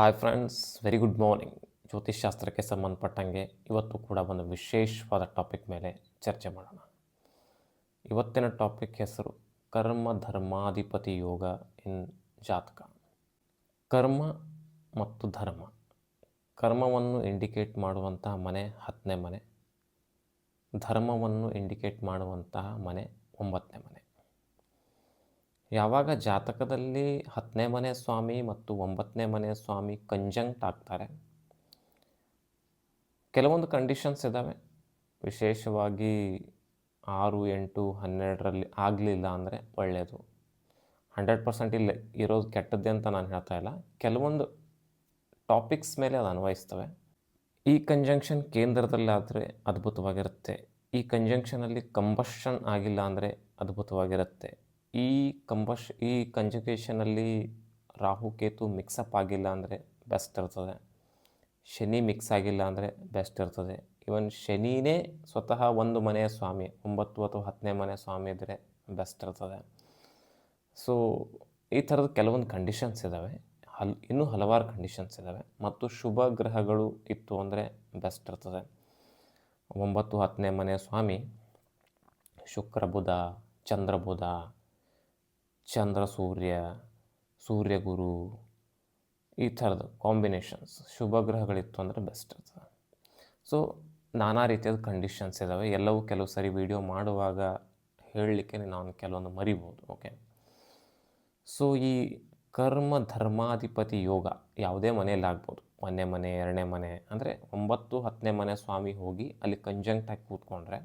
Hi friends very good morning ಜ್ಯೋತಿಷ್ಶಾಸ್ತ್ರಕ್ಕೆ ಸಂಬಂಧಪಟ್ಟಂಗೆ ಇವತ್ತು ಕೂಡ ಒಂದು ವಿಶೇಷವಾದ ಟಾಪಿಕ್ ಮೇಲೆ ಚರ್ಚೆ ಮಾಡೋಣ. ಇವತ್ತಿನ ಟಾಪಿಕ್ ಹೆಸರು ಕರ್ಮ ಧರ್ಮಾಧಿಪತಿ ಯೋಗ ಇನ್ ಜಾತಕ. ಕರ್ಮ ಮತ್ತು ಧರ್ಮ. ಕರ್ಮವನ್ನು ಇಂಡಿಕೇಟ್ ಮಾಡುವಂತಹ ಮನೆ ಹತ್ತನೇ ಮನೆ. ಧರ್ಮವನ್ನು ಇಂಡಿಕೇಟ್ ಮಾಡುವಂತಹ ಮನೆ ಒಂಬತ್ತನೇ ಮನೆ. ಯಾವಾಗ ಜಾತಕದಲ್ಲಿ ಹತ್ತನೇ ಮನೆ ಸ್ವಾಮಿ ಮತ್ತು ಒಂಬತ್ತನೇ ಮನೆ ಸ್ವಾಮಿ ಕಂಜಂಕ್ಟ್ ಆಗ್ತಾರೆ, ಕೆಲವೊಂದು ಕಂಡೀಷನ್ಸ್ ಇದ್ದಾವೆ ವಿಶೇಷವಾಗಿ ಆರು, ಎಂಟು, ಹನ್ನೆರಡರಲ್ಲಿ ಆಗಲಿಲ್ಲ ಅಂದರೆ ಒಳ್ಳೆಯದು ಹಂಡ್ರೆಡ್ ಪರ್ಸೆಂಟ್ ಇಲ್ಲಿ ಇರೋದು ಕೆಟ್ಟದ್ದೇ ಅಂತ ನಾನು ಹೇಳ್ತಾ ಇಲ್ಲ. ಕೆಲವೊಂದು ಟಾಪಿಕ್ಸ್ ಮೇಲೆ ಅದು ಅನ್ವಯಿಸ್ತವೆ. ಈ ಕಂಜಂಕ್ಷನ್ ಕೇಂದ್ರದಲ್ಲಾದರೆ ಅದ್ಭುತವಾಗಿರುತ್ತೆ. ಈ ಕಂಜಂಕ್ಷನಲ್ಲಿ ಕಂಬಷನ್ ಆಗಿಲ್ಲ ಅಂದರೆ ಅದ್ಭುತವಾಗಿರುತ್ತೆ. ಈ ಕಂಬಶ್, ಈ ಕಂಜುಗೇಷನಲ್ಲಿ ರಾಹು ಕೇತು ಮಿಕ್ಸಪ್ ಆಗಿಲ್ಲ ಅಂದರೆ ಬೆಸ್ಟ್ ಇರ್ತದೆ. ಶನಿ ಮಿಕ್ಸ್ ಆಗಿಲ್ಲ ಅಂದರೆ ಬೆಸ್ಟ್ ಇರ್ತದೆ. ಇವನ್ ಶನಿನೇ ಸ್ವತಃ ಒಂದು ಮನೆಯ ಸ್ವಾಮಿ, ಒಂಬತ್ತು ಅಥವಾ ಹತ್ತನೇ ಮನೆ ಸ್ವಾಮಿ ಇದ್ದರೆ ಬೆಸ್ಟ್ ಇರ್ತದೆ. ಸೊ ಈ ಥರದ ಕೆಲವೊಂದು ಕಂಡೀಷನ್ಸ್ ಇದ್ದಾವೆ ಹಲ್, ಇನ್ನೂ ಹಲವಾರು ಕಂಡೀಷನ್ಸ್ ಇದ್ದಾವೆ ಮತ್ತು ಶುಭ ಗ್ರಹಗಳು ಇತ್ತು ಅಂದರೆ ಬೆಸ್ಟ್ ಇರ್ತದೆ. ಒಂಬತ್ತು, ಹತ್ತನೇ ಮನೆಯ ಸ್ವಾಮಿ, ಶುಕ್ರ, ಬುಧ, ಚಂದ್ರ, ಬುಧ ಚಂದ್ರ, ಸೂರ್ಯ ಸೂರ್ಯ ಗುರು, ಈ ಥರದ ಕಾಂಬಿನೇಷನ್ಸ್ ಶುಭ ಗ್ರಹಗಳಿತ್ತು ಅಂದರೆ ಬೆಸ್ಟ್ ಇರ್ತದೆ ಸೊ ನಾನಾ ರೀತಿಯಾದ ಕಂಡೀಷನ್ಸ್ ಇದ್ದಾವೆ ಎಲ್ಲವೂ ಕೆಲವು ಸರಿ ವಿಡಿಯೋ ಮಾಡುವಾಗ ಹೇಳಲಿಕ್ಕೆ ನಾನು ಕೆಲವೊಂದು ಮರಿಬೋದು ಓಕೆ ಸೊ ಈ ಕರ್ಮ, ಧರ್ಮಾಧಿಪತಿ ಯೋಗ ಯಾವುದೇ ಮನೆಯಲ್ಲಿ ಆಗ್ಬೋದು. ಒಂದನೇ ಮನೆ, ಎರಡನೇ ಮನೆ, ಅಂದರೆ ಒಂಬತ್ತು, ಹತ್ತನೇ ಮನೆ ಸ್ವಾಮಿ ಹೋಗಿ ಅಲ್ಲಿ ಕಂಜಂಕ್ಟ್ ಆಗಿ ಕೂತ್ಕೊಂಡ್ರೆ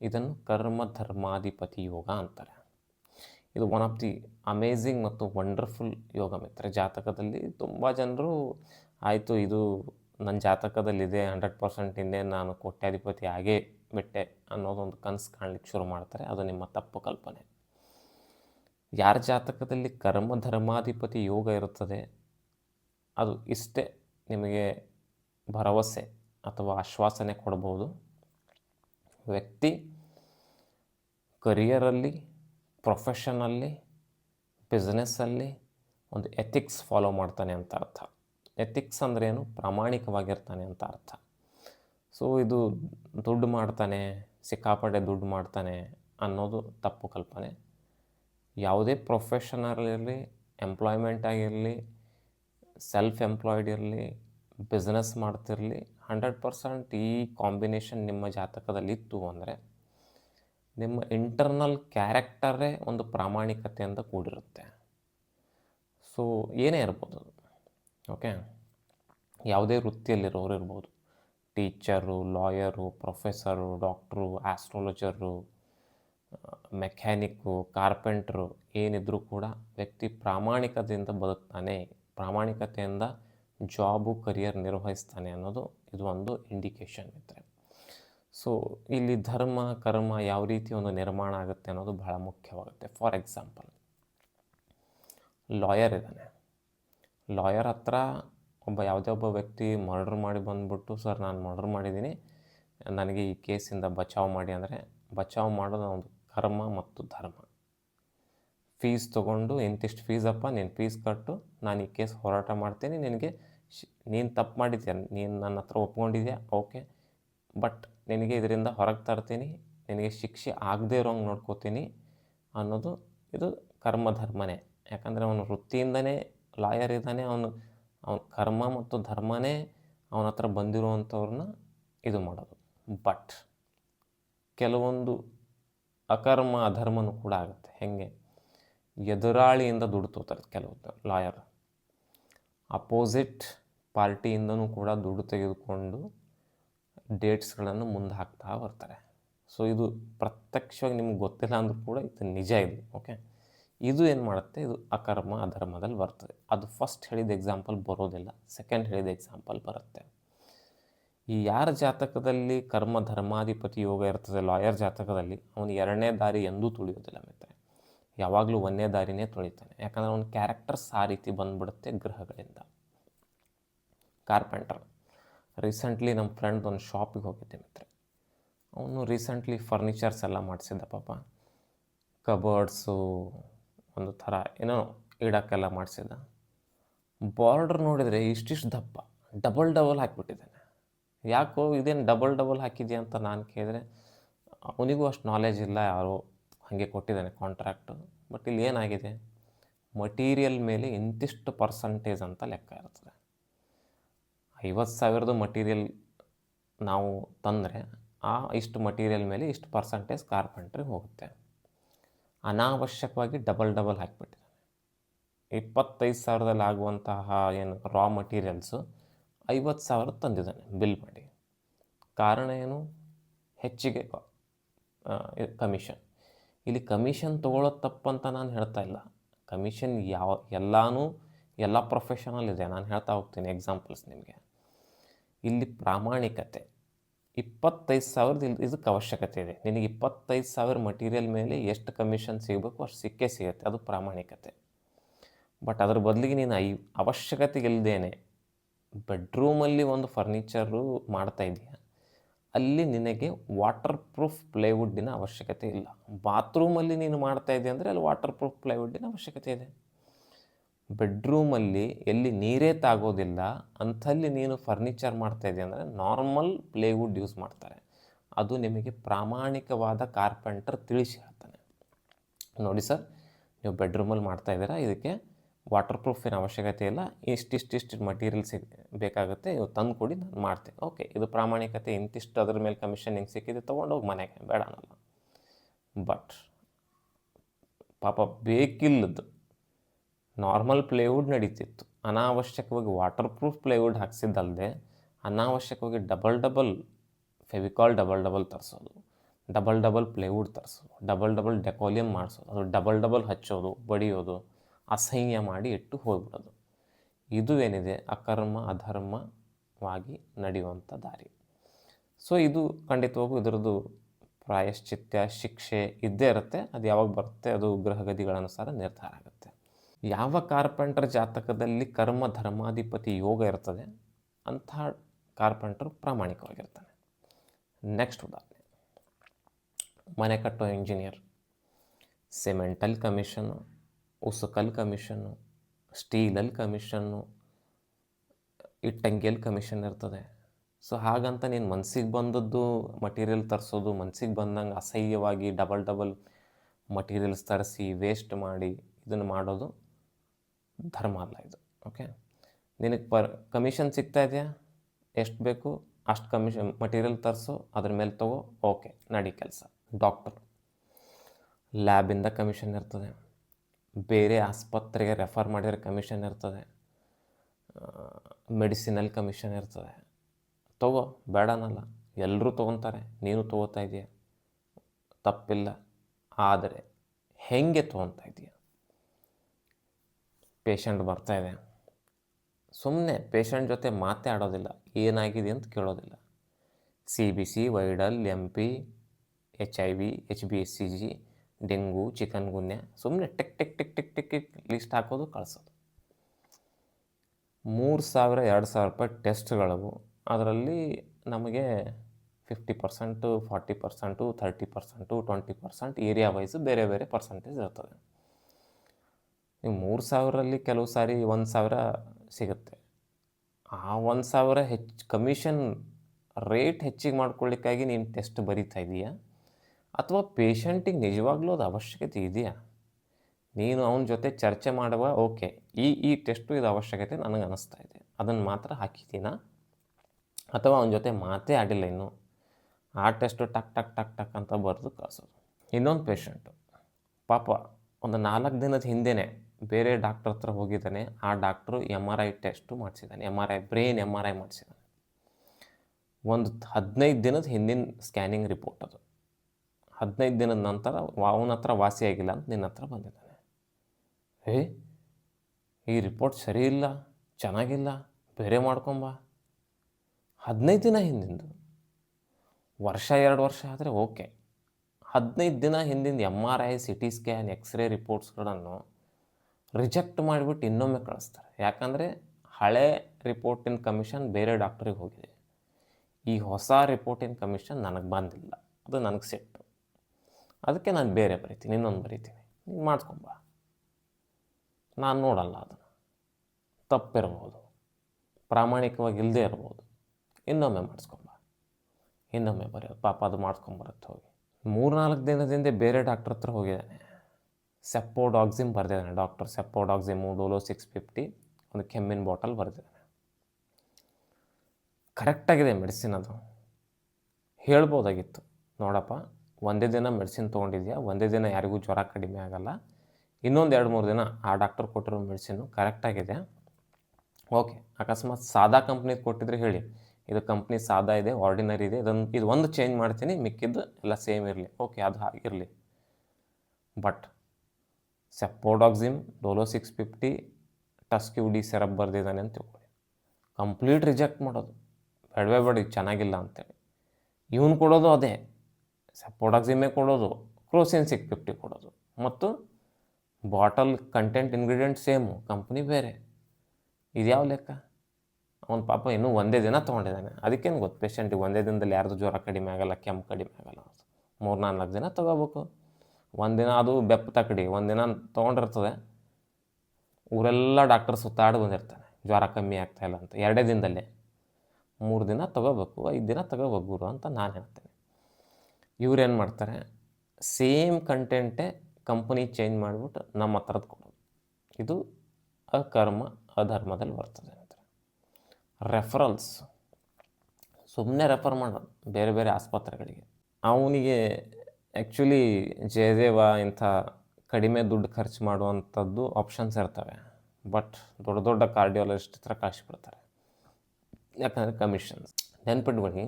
ಇದನ್ನು ಕರ್ಮ, ಧರ್ಮಾಧಿಪತಿ ಯೋಗ ಅಂತಾರೆ. ಇದು ಒನ್ ಆಫ್ ದಿ ಅಮೇಝಿಂಗ್ ಮತ್ತು ವಂಡರ್ಫುಲ್ ಯೋಗ ಮಿತ್ರ. ಜಾತಕದಲ್ಲಿ ತುಂಬ ಜನರು, ಆಯಿತು, ಇದು ನನ್ನ ಜಾತಕದಲ್ಲಿದೆ ಹಂಡ್ರೆಡ್ ಪರ್ಸೆಂಟ್ ಹಿಂದೆ ನಾನು ಕೋಟ್ಯಾಧಿಪತಿ ಆಗೇ ಬಿಟ್ಟೆ ಅನ್ನೋದೊಂದು ಕನಸು ಕಾಣಲಿಕ್ಕೆ ಶುರು ಮಾಡ್ತಾರೆ. ಅದು ನಿಮ್ಮ ತಪ್ಪು ಕಲ್ಪನೆ. ಯಾರ ಜಾತಕದಲ್ಲಿ ಕರ್ಮ ಧರ್ಮಾಧಿಪತಿ ಯೋಗ ಇರುತ್ತದೆ, ಅದು ಇಷ್ಟೇ ನಿಮಗೆ ಭರವಸೆ ಅಥವಾ ಆಶ್ವಾಸನೆ ಕೊಡ್ಬೋದು. ವ್ಯಕ್ತಿ ಕರಿಯರಲ್ಲಿ ಪ್ರೊಫೆಷನಲ್ಲಿ ಬಿಸ್ನೆಸ್ಸಲ್ಲಿ ಒಂದು ಎಥಿಕ್ಸ್ ಫಾಲೋ ಮಾಡ್ತಾನೆ ಅಂತ ಅರ್ಥ. ಎಥಿಕ್ಸ್ ಅಂದ್ರೇನು ಪ್ರಾಮಾಣಿಕವಾಗಿರ್ತಾನೆ ಅಂತ ಅರ್ಥ. ಸೊ ಇದು ದುಡ್ಡು ಮಾಡ್ತಾನೆ, ಸಿಕ್ಕಾಪಟ್ಟೆ ದುಡ್ಡು ಮಾಡ್ತಾನೆ ಅನ್ನೋದು ತಪ್ಪು ಕಲ್ಪನೆ. ಯಾವುದೇ ಪ್ರೊಫೆಷನಲ್ಲಿರಲಿ ಎಂಪ್ಲಾಯ್ಮೆಂಟ್ ಆಗಿರಲಿ ಸೆಲ್ಫ್ ಎಂಪ್ಲಾಯ್ಡ್ ಇರಲಿ ಬಿಸ್ನೆಸ್ ಮಾಡ್ತಿರಲಿ ಹಂಡ್ರೆಡ್ ಪರ್ಸೆಂಟ್ ಈ ಕಾಂಬಿನೇಷನ್ ನಿಮ್ಮ ಜಾತಕದಲ್ಲಿ ಇತ್ತು ಅಂದರೆ ನಿಮ್ಮ ಇಂಟರ್ನಲ್ ಕ್ಯಾರೆಕ್ಟರೇ ಒಂದು ಪ್ರಾಮಾಣಿಕತೆಯಿಂದ ಕೂಡಿರುತ್ತೆ. ಸೊ ಏನೇ ಇರ್ಬೋದು ಓಕೆ ಯಾವುದೇ ವೃತ್ತಿಯಲ್ಲಿರೋರು ಇರ್ಬೋದು. Teacher lawyer professor doctor astrologer mechanic carpenter ಏನಿದ್ರೂ ಕೂಡ ವ್ಯಕ್ತಿ ಪ್ರಾಮಾಣಿಕತೆಯಿಂದ ಬದುಕ್ತಾನೆ, ಪ್ರಾಮಾಣಿಕತೆಯಿಂದ ಜಾಬು ಕರಿಯರ್ ನಿರ್ವಹಿಸ್ತಾನೆ ಅನ್ನೋದು ಇದು ಒಂದು ಇಂಡಿಕೇಶನ್ ಇದ್ದರೆ ಸೊ ಇಲ್ಲಿ ಧರ್ಮ, ಕರ್ಮ ಯಾವ ರೀತಿ ಒಂದು ನಿರ್ಮಾಣ ಆಗುತ್ತೆ ಅನ್ನೋದು ಬಹಳ ಮುಖ್ಯವಾಗುತ್ತೆ. ಫಾರ್ ಎಕ್ಸಾಂಪಲ್ ಲಾಯರ್ ಇದ್ದಾನೆ. ಲಾಯರ್ ಹತ್ರ ಒಬ್ಬ ಯಾವುದೇ ಒಬ್ಬ ವ್ಯಕ್ತಿ ಮರ್ಡರ್ ಮಾಡಿ ಬಂದ್ಬಿಟ್ಟು, ಸರ್, ನಾನು ಮರ್ಡರ್ ಮಾಡಿದ್ದೀನಿ. ನನಗೆ ಈ ಕೇಸಿಂದ ಬಚಾವ್ ಮಾಡಿ. ಅಂದರೆ ಬಚಾವ್ ಮಾಡೋದು ಒಂದು ಕರ್ಮ ಮತ್ತು ಧರ್ಮ. ಫೀಸ್ ತೊಗೊಂಡು, ಇಂತಿಷ್ಟು ಫೀಸಪ್ಪ ನೀನು ಫೀಸ್ ಕಟ್ಟು. ನಾನು ಈ ಕೇಸ್ ಹೋರಾಟ ಮಾಡ್ತೀನಿ. ನಿನಗೆ ನೀನು ತಪ್ಪು ಮಾಡಿದ್ಯಾ? ನೀನು ನನ್ನ ಹತ್ರ ಒಪ್ಕೊಂಡಿದ್ಯಾ? ಓಕೆ ಬಟ್ ನಿನಗೆ ಇದರಿಂದ ಹೊರಗೆ ತರ್ತೀನಿ, ನಿನಗೆ ಶಿಕ್ಷೆ ಆಗದೇ ಇರೋಂಗೆ ನೋಡ್ಕೋತೀನಿ ಅನ್ನೋದು ಇದು ಕರ್ಮ ಧರ್ಮನೇ ಯಾಕಂದರೆ ಅವನು ವೃತ್ತಿಯಿಂದನೇ ಲಾಯರ್ ಇದ್ದಾನೆ, ಅವನು, ಅವನ ಕರ್ಮ ಮತ್ತು ಧರ್ಮನೇ ಅವನ ಹತ್ರ ಬಂದಿರುವಂಥವ್ರನ್ನ ಇದು ಮಾಡೋದು. ಬಟ್ ಕೆಲವೊಂದು ಅಕರ್ಮ, ಅಧರ್ಮನೂ ಕೂಡ ಆಗುತ್ತೆ. ಹೆಂಗೆ? ಎದುರಾಳಿಯಿಂದ ದುಡ್ಡು ತೋತಾರೆ ಕೆಲವೊಂದು ಲಾಯರ್. ಅಪೋಸಿಟ್ ಪಾರ್ಟಿಯಿಂದನೂ ಕೂಡ ದುಡ್ಡು ತೆಗೆದುಕೊಂಡು ಡೇಟ್ಸ್ಗಳನ್ನು ಮುಂದೆ ಹಾಕ್ತಾ ಬರ್ತಾರೆ. ಸೊ ಇದು ಪ್ರತ್ಯಕ್ಷವಾಗಿ ನಿಮ್ಗೆ ಗೊತ್ತಿಲ್ಲ ಅಂದರೂ ಕೂಡ ಇದು ನಿಜ ಇದು ಓಕೆ ಇದು ಏನು ಮಾಡುತ್ತೆ? ಇದು ಅಕರ್ಮ, ಅಧರ್ಮದಲ್ಲಿ ಬರ್ತದೆ. ಅದು ಫಸ್ಟ್ ಹೇಳಿದ ಎಕ್ಸಾಂಪಲ್ ಬರೋದಿಲ್ಲ ಸೆಕೆಂಡ್ ಹೇಳಿದ ಎಕ್ಸಾಂಪಲ್ ಬರುತ್ತೆ. ಈ ಯಾರ ಜಾತಕದಲ್ಲಿ ಕರ್ಮ, ಧರ್ಮಾಧಿಪತಿ, ಯೋಗ ಇರ್ತದೆ ಲಾಯರ್ ಜಾತಕದಲ್ಲಿ, ಅವನು ಎರಡನೇ ದಾರಿ ಎಂದೂ ತುಳಿಯೋದಿಲ್ಲ ಮತ್ತೆ ಯಾವಾಗಲೂ ಒಂದನೇ ದಾರಿನೇ ತುಳಿತಾನೆ. ಯಾಕಂದರೆ ಅವನ ಕ್ಯಾರೆಕ್ಟರ್ಸ್ ಆ ರೀತಿ ಬಂದ್ಬಿಡುತ್ತೆ ಗ್ರಹಗಳಿಂದ. ಕಾರ್ಪೆಂಟರ್ ರೀಸೆಂಟ್ಲಿ ನಮ್ಮ ಫ್ರೆಂಡ್ ಒಂದು ಶಾಪಿಗೆ ಹೋಗಿದ್ದೆ ಮಿತ್ರ. ಅವನು ರೀಸೆಂಟ್ಲಿ ಫರ್ನಿಚರ್ಸ್ ಎಲ್ಲ ಮಾಡಿಸಿದ್ದ ಪಾಪ. ಕಬರ್ಡ್ಸು ಒಂದು ಥರ ಏನೋ ಇಡೋಕ್ಕೆಲ್ಲ ಮಾಡಿಸಿದ್ದ. ಬಾರ್ಡ್ರ್ ನೋಡಿದರೆ ಇಷ್ಟಿಷ್ಟು ದಪ್ಪ. ಡಬಲ್ ಡಬಲ್ ಹಾಕಿಬಿಟ್ಟಿದ್ದಾನೆ. ಯಾಕೋ ಇದೇನು ಡಬಲ್ ಡಬಲ್ ಹಾಕಿದ್ಯಾ ಅಂತ ನಾನು ಕೇಳಿದ್ರೆ, ಅವನಿಗೂ ಅಷ್ಟು ನಾಲೆಜ್ ಇಲ್ಲ, ಯಾರೋ ಹಾಗೆ ಕೊಟ್ಟಿದ್ದಾನೆ ಕಾಂಟ್ರಾಕ್ಟು ಬಟ್ ಇಲ್ಲಿ ಏನಾಗಿದೆ? ಮಟೀರಿಯಲ್ ಮೇಲೆ ಇಂತಿಷ್ಟು ಪರ್ಸಂಟೇಜ್ ಅಂತ ಲೆಕ್ಕ ಇರ್ತದೆ. ಐವತ್ತು ಸಾವಿರದ ಮಟೀರಿಯಲ್ ನಾವು ತಂದರೆ ಆ ಇಷ್ಟು ಮಟೀರಿಯಲ್ ಮೇಲೆ ಇಷ್ಟು ಪರ್ಸಂಟೇಜ್ ಕಾರ್ಪೆಂಟ್ರಿ ಹೋಗುತ್ತೆ. ಅನಾವಶ್ಯಕವಾಗಿ ಡಬಲ್ ಡಬಲ್ ಹಾಕಿಬಿಟ್ಟಿದ್ದಾನೆ ಇಪ್ಪತ್ತೈದು ಸಾವಿರದಲ್ಲಿ ಆಗುವಂತಹ ಏನು ರಾ ಮಟೀರಿಯಲ್ಸು ಐವತ್ತು ಸಾವಿರ ತಂದಿದ್ದಾನೆ ಬಿಲ್ ಮಾಡಿ. ಕಾರಣ ಏನು? ಹೆಚ್ಚಿಗೆ ಕಮಿಷನ್ ಇಲ್ಲಿ ಕಮಿಷನ್ ತೊಗೊಳ್ಳೋದು ತಪ್ಪಂತ ನಾನು ಹೇಳ್ತಾ ಇಲ್ಲ. ಕಮಿಷನ್ ಯಾವ, ಎಲ್ಲನೂ, ಎಲ್ಲ ಪ್ರೊಫೆಷನಲ್ ಇದೆ. ನಾನು ಹೇಳ್ತಾ ಹೋಗ್ತೀನಿ ಎಕ್ಸಾಂಪಲ್ಸ್ ನಿಮಗೆ. ಇಲ್ಲಿ ಪ್ರಾಮಾಣಿಕತೆ. ಇಪ್ಪತ್ತೈದು ಸಾವಿರದ ಇಲ್ಲಿ ಇದಕ್ಕೆ ಅವಶ್ಯಕತೆ ಇದೆ. ನಿನಗೆ ಇಪ್ಪತ್ತೈದು ಸಾವಿರ ಮಟೀರಿಯಲ್ ಮೇಲೆ ಎಷ್ಟು ಕಮಿಷನ್ ಸಿಗಬೇಕು ಅಷ್ಟು ಸಿಕ್ಕೇ ಸಿಗುತ್ತೆ. ಅದು ಪ್ರಾಮಾಣಿಕತೆ. ಬಟ್ ಅದ್ರ ಬದಲಿಗೆ ನೀನು ಐ, ಅವಶ್ಯಕತೆ ಇಲ್ಲದೇನೆ ಬೆಡ್ರೂಮಲ್ಲಿ ಒಂದು ಫರ್ನಿಚರು ಮಾಡ್ತಾ ಇದೆಯಾ ಅಲ್ಲಿ ನಿನಗೆ ವಾಟರ್ ಪ್ರೂಫ್ ಪ್ಲೈವುಡ್ಡಿನ ಅವಶ್ಯಕತೆ ಇಲ್ಲ. ಬಾತ್ರೂಮಲ್ಲಿ ನೀನು ಮಾಡ್ತಾ ಇದೆಯಾ ಅಂದರೆ ಅಲ್ಲಿ ವಾಟರ್ ಪ್ರೂಫ್ ಪ್ಲೈವುಡ್ಡಿನ ಅವಶ್ಯಕತೆ ಇದೆ. ಬೆಡ್ರೂಮಲ್ಲಿ ಎಲ್ಲಿ ನೀರೇ ತಾಗೋದಿಲ್ಲ, ಅಂಥಲ್ಲಿ ನೀನು ಫರ್ನಿಚರ್ ಮಾಡ್ತಾ ಇದೆಯಾ ಅಂದರೆ ನಾರ್ಮಲ್ ಪ್ಲೇವುಡ್ ಯೂಸ್ ಮಾಡ್ತಾರೆ. ಅದು ನಿಮಗೆ ಪ್ರಾಮಾಣಿಕವಾದ ಕಾರ್ಪೆಂಟರ್ ತಿಳಿಸಿ ಹೇಳ್ತಾನೆ. ನೋಡಿ ಸರ್, ನೀವು ಬೆಡ್ರೂಮಲ್ಲಿ ಮಾಡ್ತಾ ಇದ್ದೀರಾ, ಇದಕ್ಕೆ ವಾಟರ್ ಪ್ರೂಫಿನ ಅವಶ್ಯಕತೆ ಇಲ್ಲ, ಇಷ್ಟಿಷ್ಟಿಷ್ಟು ಮಟೀರಿಯಲ್ ಸಿಗ್ ಬೇಕಾಗುತ್ತೆ, ಇವು ತಂದು ಕೊಡಿ ನಾನು ಮಾಡ್ತೇನೆ. ಓಕೆ, ಇದು ಪ್ರಾಮಾಣಿಕತೆ, ಇಂತಿಷ್ಟು ಅದ್ರ ಮೇಲೆ ಕಮಿಷನ್ ಹಿಂಗೆ ಸಿಕ್ಕಿದೆ, ತೊಗೊಂಡೋಗಿ ಮನೆಗೆ ಬೇಡ ಅನ್ನಲ್ಲ ಬಟ್ ಪಾಪ ಬೇಕಿಲ್ಲದ್ದು. ನಾರ್ಮಲ್ ಪ್ಲೇವುಡ್ ನಡೀತಿತ್ತು. ಅನಾವಶ್ಯಕವಾಗಿ ವಾಟರ್ ಪ್ರೂಫ್ ಪ್ಲೇವುಡ್ ಹಾಕ್ಸಿದ್ದಲ್ಲದೆ ಅನಾವಶ್ಯಕವಾಗಿ double double Fevicol double double ತರಿಸೋದು double double plywood ತರಿಸೋದು ಡಬಲ್ ಡಬಲ್ ಡೆಕೋಲಿಯಂ ಮಾಡಿಸೋದು, ಅದು ಡಬಲ್ ಡಬಲ್ ಹಚ್ಚೋದು, ಬಡಿಯೋದು, ಅಸಹ್ಯ ಮಾಡಿ ಇಟ್ಟು ಹೋಗ್ಬಿಡೋದು. ಇದು ಏನಿದೆ? ಅಕರ್ಮ, ಅಧರ್ಮವಾಗಿ ನಡೆಯುವಂಥ ದಾರಿ. ಸೊ ಇದು ಖಂಡಿತವಾಗೂ ಇದರದ್ದು ಪ್ರಾಯಶ್ಚಿತ್ಯ ಶಿಕ್ಷೆ ಇದ್ದೇ ಇರುತ್ತೆ. ಅದು ಯಾವಾಗ ಬರುತ್ತೆ ಅದು ಗ್ರಹಗತಿಗಳ ಅನುಸಾರ ನಿರ್ಧಾರ ಆಗುತ್ತೆ. ಯಾವ ಕಾರ್ಪೆಂಟರ್ ಜಾತಕದಲ್ಲಿ ಕರ್ಮ ಧರ್ಮಾಧಿಪತಿ ಯೋಗ ಇರ್ತದೆ ಅಂಥ ಕಾರ್ಪೆಂಟರ್ ಪ್ರಾಮಾಣಿಕವಾಗಿರ್ತಾನೆ. ನೆಕ್ಸ್ಟ್ ಉದಾಹರಣೆ. ಮನೆ ಕಟ್ಟೋ ಇಂಜಿನಿಯರ್ ಸಿಮೆಂಟಲ್ ಕಮಿಷನ್ನು ಉಸುಕಲ್ ಕಮಿಷನ್ನು ಸ್ಟೀಲಲ್ಲಿ ಕಮಿಷನ್ನು ಇಟ್ಟಂಗಿಯಲ್ಲಿ ಕಮಿಷನ್ ಇರ್ತದೆ. ಸೊ ಹಾಗಂತ ನೀನು ಮನಸ್ಸಿಗೆ ಬಂದದ್ದು ಮಟೀರಿಯಲ್ ತರಿಸೋದು ಮನಸ್ಸಿಗೆ ಬಂದಂಗೆ ಅಸಹ್ಯವಾಗಿ ಡಬಲ್ ಡಬಲ್ ಮಟೀರಿಯಲ್ಸ್ ತರಿಸಿ ವೇಸ್ಟ್ ಮಾಡಿ, ಇದನ್ನು ಮಾಡೋದು ಧರ್ಮ ಅಲ್ಲ ಇದು ಓಕೆ ನಿನಗೆ ಪರ್ ಕಮಿಷನ್ ಸಿಗ್ತಾ ಇದೆಯಾ? ಎಷ್ಟು ಬೇಕು, ಅಷ್ಟು ಕಮಿಷನ್ ಮಟೀರಿಯಲ್ ತರಿಸು, ಅದ್ರ ಮೇಲೆ ತಗೋ ಓಕೆ ನಡಿ ಕೆಲಸ. ಡಾಕ್ಟರ್ ಲ್ಯಾಬಿಂದ ಕಮಿಷನ್ ಇರ್ತದೆ. ಬೇರೆ ಆಸ್ಪತ್ರೆಗೆ ರೆಫರ್ ಮಾಡಿದ್ರೆ ಕಮಿಷನ್ ಇರ್ತದೆ. ಮೆಡಿಸಿನಲ್ಲಿ ಕಮಿಷನ್ ಇರ್ತದೆ. ತಗೋ, ಬೇಡನಲ್ಲ. ಎಲ್ಲರೂ ತೊಗೊತಾರೆ, ನೀನು ತೊಗೋತಾ ಇದೆಯಾ? ತಪ್ಪಿಲ್ಲ. ಆದರೆ, ಹೆಂಗೆ ತೊಗೊತಾ ಇದೆಯಾ? ಪೇಷಂಟ್ ಇದೆ. ಸುಮ್ಮನೆ ಪೇಷಂಟ್ ಜೊತೆ ಮಾತೇ ಆಡೋದಿಲ್ಲ ಏನಾಗಿದೆ ಅಂತ ಕೇಳೋದಿಲ್ಲ. C B C Widal M P, H I V, H B S C G, dengue, chikungunya ಸುಮ್ಮನೆ tick tick tick tick tick tick list ಹಾಕೋದು ಕಳಿಸೋದು. ಮೂರು ಸಾವಿರ, ಎರಡು ಸಾವಿರ ರೂಪಾಯಿ ಟೆಸ್ಟ್ಗಳವು ಅದರಲ್ಲಿ ನಮಗೆ fifty percent, forty percent, thirty percent, twenty percent area wise ಬೇರೆ ಬೇರೆ ಪರ್ಸೆಂಟೇಜ್ ಇರ್ತದೆ. ಈ ಮೂರು ಸಾವಿರಲ್ಲಿ ಕೆಲವು ಸಾರಿ ಒಂದು ಸಾವಿರ ಸಿಗುತ್ತೆ. ಆ ಒಂದು ಸಾವಿರ ಹೆಚ್ಚು ಕಮಿಷನ್ ರೇಟ್ ಹೆಚ್ಚಿಗೆ ಮಾಡ್ಕೊಳ್ಳಿಕ್ಕಾಗಿ ನೀನು ಟೆಸ್ಟ್ ಬರೀತಾ ಇದೀಯಾ? ಅಥವಾ ಪೇಷಂಟಿಗೆ ನಿಜವಾಗ್ಲೂ ಅದು ಅವಶ್ಯಕತೆ ಇದೆಯಾ? ನೀನು ಅವನ ಜೊತೆ ಚರ್ಚೆ ಮಾಡುವ, ಓಕೆ, ಈ ಈ ಟೆಸ್ಟು ಇದು ಅವಶ್ಯಕತೆ ನನಗೆ ಅನ್ನಿಸ್ತಾ ಇದೆ. ಅದನ್ನು ಮಾತ್ರ ಹಾಕಿದ್ದೀನ? ಅಥವಾ ಅವನ ಜೊತೆ ಮಾತೇ ಆಡಿಲ್ಲ ಇನ್ನು? ಆ ಟೆಸ್ಟು ಟಕ್ ಟಕ್ ಟಕ್ ಟಕ್ ಅಂತ ಬರೆದು ಕಳಿಸೋದು. ಇನ್ನೊಂದು ಪೇಷಂಟು. ಪಾಪ, ಒಂದು ನಾಲ್ಕು ದಿನದ ಹಿಂದೆಯೇ ಬೇರೆ ಡಾಕ್ಟ್ರ್ ಹತ್ರ ಹೋಗಿದ್ದಾನೆ, ಆ doctor M R I test ಮಾಡಿಸಿದ್ದಾನೆ. M R I brain M R I ಮಾಡಿಸಿದ್ದಾನೆ. ಒಂದು ಹದಿನೈದು ದಿನದ ಹಿಂದಿನ ಸ್ಕ್ಯಾನಿಂಗ್ ರಿಪೋರ್ಟ್ ಅದು. ಹದಿನೈದು ದಿನದ ನಂತರ ಅವನ ಹತ್ರ ವಾಸಿಯಾಗಿಲ್ಲ ಅಂತ ನಿನ್ನ ಹತ್ರ ಬಂದಿದ್ದಾನೆ. ಏ, ಈ ರಿಪೋರ್ಟ್ ಸರಿ ಇಲ್ಲ, ಚೆನ್ನಾಗಿಲ್ಲ, ಬೇರೆ ಮಾಡ್ಕೊಂಬ ಹದಿನೈದು ದಿನ ಹಿಂದಿಂದು. ವರ್ಷ ಎರಡು ವರ್ಷ ಆದರೆ ಓಕೆ. ಹದಿನೈದು ದಿನ ಹಿಂದಿನ M R I C T scan x ray ರಿಪೋರ್ಟ್ಸ್ಗಳನ್ನು reject ಮಾಡಿಬಿಟ್ಟು ಇನ್ನೊಮ್ಮೆ ಕಳಿಸ್ತಾರೆ. ಯಾಕಂದರೆ ಹಳೆ ರಿಪೋರ್ಟಿನ ಕಮಿಷನ್ ಬೇರೆ ಡಾಕ್ಟ್ರಿಗೆ ಹೋಗಿದೆ. ಈ ಹೊಸ ರಿಪೋರ್ಟಿನ ಕಮಿಷನ್ ನನಗೆ ಬಂದಿಲ್ಲ. ಅದು ನನಗೆ ಸಿಟ್ಟು. ಅದಕ್ಕೆ ನಾನು ಬೇರೆ ಬರಿತೀನಿ, ಇನ್ನೊಂದು ಬರಿತೀನಿ. ನೀನು ಮಾಡ್ಕೊಂಬ ನಾನು ನೋಡಲ್ಲ ಅದನ್ನು. ತಪ್ಪಿರ್ಬೋದು. ಪ್ರಾಮಾಣಿಕವಾಗಿ ಇಲ್ಲದೆ ಇರ್ಬೋದು. ಇನ್ನೊಮ್ಮೆ ಮಾಡಿಸ್ಕೊಂಬ ಇನ್ನೊಮ್ಮೆ ಬರೆಯೋದು. ಪಾಪ ಅದು ಮಾಡಿಸ್ಕೊಂಬರುತ್ತೆ ಹೋಗಿ. ಮೂರು ನಾಲ್ಕು ದಿನದಿಂದ ಬೇರೆ ಡಾಕ್ಟ್ರ್ ಹತ್ರ ಹೋಗಿದ್ದಾನೆ. ಸೆಪ್ಪೋಡಾಕ್ಸಿಮ್ ಬರೆದಿದ್ದಾನೆ doctor cefpodoxime Dolo six fifty ಒಂದು ಕೆಮ್ಮಿನ ಬಾಟಲ್ ಬರೆದಿದ್ದಾನೆ. ಕರೆಕ್ಟಾಗಿದೆ ಮೆಡಿಸಿನ್ ಅದು. ಹೇಳ್ಬೋದಾಗಿತ್ತು. ನೋಡಪ್ಪ, ಒಂದೇ ದಿನ ಮೆಡಿಸಿನ್ ತೊಗೊಂಡಿದ್ಯಾ? ಒಂದೇ ದಿನ ಯಾರಿಗೂ ಜ್ವರ ಕಡಿಮೆ ಆಗಲ್ಲ. ಇನ್ನೊಂದು ಎರಡು ಮೂರು ದಿನ ಆ ಡಾಕ್ಟರ್ ಕೊಟ್ಟಿರೋ ಮೆಡಿಸಿನ್ನು ಕರೆಕ್ಟಾಗಿದೆ ಓಕೆ ಅಕಸ್ಮಾತ್ ಸಾದಾ ಕಂಪ್ನಿದು ಕೊಟ್ಟಿದ್ರೆ ಹೇಳಿ. ಇದು ಕಂಪ್ನಿ ಸಾದಾ ಇದೆ ಆರ್ಡಿನರಿ ಇದೆ ಇದೊಂದು ಇದು ಒಂದು ಚೇಂಜ್ ಮಾಡ್ತೀನಿ, ಮಿಕ್ಕಿದ್ದು ಎಲ್ಲ ಸೇಮ್ ಇರಲಿ. ಓಕೆ ಅದು ಹಾಗಿರಲಿ but cefpodoxime Dolo six fifty Tusq D syrup ಬರೆದಿದ್ದಾನೆ ಅಂತ ತಿಳ್ಕೊಳ್ಳಿ. ಕಂಪ್ಲೀಟ್ ರಿಜೆಕ್ಟ್ ಮಾಡೋದು. ಬೇಡವೇ ಬೇಡ ಇದು ಚೆನ್ನಾಗಿಲ್ಲ ಅಂತೇಳಿ. ಇವನು ಕೊಡೋದು ಅದೇ. ಸೆಪ್ಪೋಡಾಕ್ಸಿಮೇ ಕೊಡೋದು ಕ್ರೋಸಿನ್ ಸಿಕ್ಸ್ ಫಿಫ್ಟಿ ಕೊಡೋದು. ಮತ್ತು bottle content ingredient same, company ಬೇರೆ. ಇದ್ಯಾವ ಲೆಕ್ಕ? ಅವನ ಪಾಪ ಇನ್ನೂ ಒಂದೇ ದಿನ ತೊಗೊಂಡಿದ್ದಾನೆ. ಅದಕ್ಕೇನು ಗೊತ್ತು? ಪೇಷಂಟಿಗೆ ಒಂದೇ ದಿನದಲ್ಲಿ ಯಾರ್ದು ಜ್ವರ ಕಡಿಮೆ ಆಗಲ್ಲ, ಕೆಮ್ಮು ಕಡಿಮೆ ಆಗಲ್ಲ ಮೂರು ನಾಲ್ಕು ದಿನ ತೊಗೋಬೇಕು. ಒಂದಿನ ಅದು ಬೆಪ್ಪ ತಕಡಿ ಒಂದಿನ ತೊಗೊಂಡಿರ್ತದೆ. ಊರೆಲ್ಲ ಡಾಕ್ಟರ್ ಸುತ್ತಾಡಿ ಬಂದಿರ್ತಾನೆ ಜ್ವರ ಕಮ್ಮಿ ಆಗ್ತಾಯಿಲ್ಲ ಅಂತ. ಎರಡೇ ದಿನದಲ್ಲೇ. ಮೂರು ದಿನ ತಗೋಬೇಕು, ಐದು ದಿನ ತಗೋಬೇಕು ಗುರು ಅಂತ ನಾನು ಹೇಳ್ತೇನೆ. ಇವ್ರೇನು ಮಾಡ್ತಾರೆ, ಸೇಮ್ ಕಂಟೆಂಟೇ ಕಂಪನಿ ಚೇಂಜ್ ಮಾಡಿಬಿಟ್ಟು ನಮ್ಮ ಹತ್ರದ್ದು ಕೊಡೋದು. ಇದು ಅಕರ್ಮ, ಅಧರ್ಮದಲ್ಲಿ ಬರ್ತದೆ ಅಂತಾರೆ ರೆಫರಲ್ಸ್ ಸುಮ್ಮನೆ ರೆಫರ್ ಮಾಡೋದು, ಬೇರೆ ಬೇರೆ ಆಸ್ಪತ್ರೆಗಳಿಗೆ. ಅವನಿಗೆ ಆ್ಯಕ್ಚುಲಿ ಜಯದೇವ ಇಂಥ ಕಡಿಮೆ ದುಡ್ಡು ಖರ್ಚು ಮಾಡುವಂಥದ್ದು ಆಪ್ಷನ್ಸ್ ಇರ್ತವೆ. ಬಟ್ ದೊಡ್ಡ ದೊಡ್ಡ ಕಾರ್ಡಿಯಾಲಜಿಸ್ಟ್ ಹತ್ರ ಕಳಿಸ್ಬಿಡ್ತಾರೆ ಯಾಕಂದರೆ ಕಮಿಷನ್ಸ್ ನೆನ್ಪಿಟ್ಬಿಡಿ,